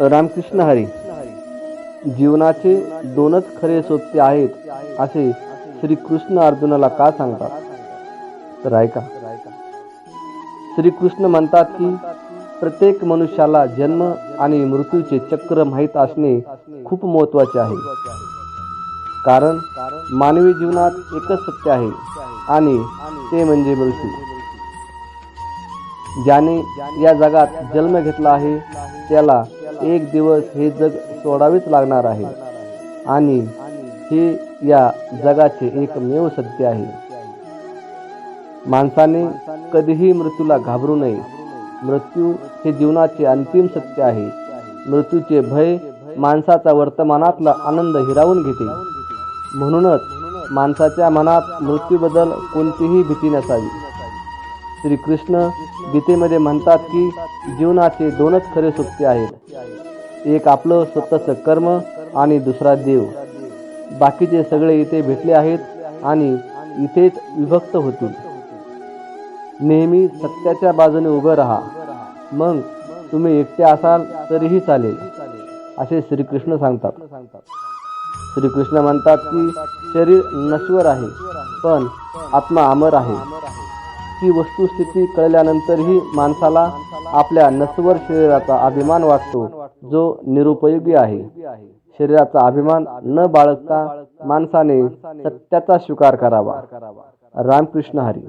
रामकृष्ण हरी जीवनाचे दोनच खरे सत्य आहेत असे श्रीकृष्ण अर्जुनाला का सांगतात? तर ऐका. श्रीकृष्ण म्हणतात की प्रत्येक मनुष्याला जन्म आणि मृत्यूचे चक्र माहीत असणे खूप महत्त्वाचे आहे. कारण मानवी जीवनात एकच सत्य आहे आणि ते म्हणजे मृत्यू. ज्याने या जगात जन्म घेतला आहे त्याला एक दिवस हे जग सोडावेच लागणार आहे. आणि हे या जगाचे एकमेव सत्य आहे. माणसाने कधीही मृत्यूला घाबरू नये. मृत्यू हे जीवनाचे अंतिम सत्य आहे. मृत्यूचे भय माणसाचा वर्तमानातला आनंद हिरावून घेते. म्हणूनच माणसाच्या मनात मृत्यूबद्दल कोणतीही भीती नसावी. श्रीकृष्ण गीतेमध्ये म्हणतात की जीवनाचे दोनच खरे सत्य आहेत. एक आपलं स्वतःचं कर्म आणि दुसरा देव. बाकीचे सगळे इथे भेटले आहेत आणि इथेच विभक्त होतील. नेहमी सत्याच्या बाजूने उभं राहा. मग तुम्ही एकटे असाल तरीही चालेल असे श्रीकृष्ण सांगतात. श्रीकृष्ण म्हणतात की शरीर नश्वर आहे पण आत्मा अमर आहे. ही वस्तुस्थिती कळल्यानंतरही माणसाला आपल्या नसवर शरीराचा अभिमान वाटतो जो निरुपयोगी आहे. शरीराचा अभिमान न बाळगता माणसाने सत्याचा स्वीकार करावा. रामकृष्ण हरी.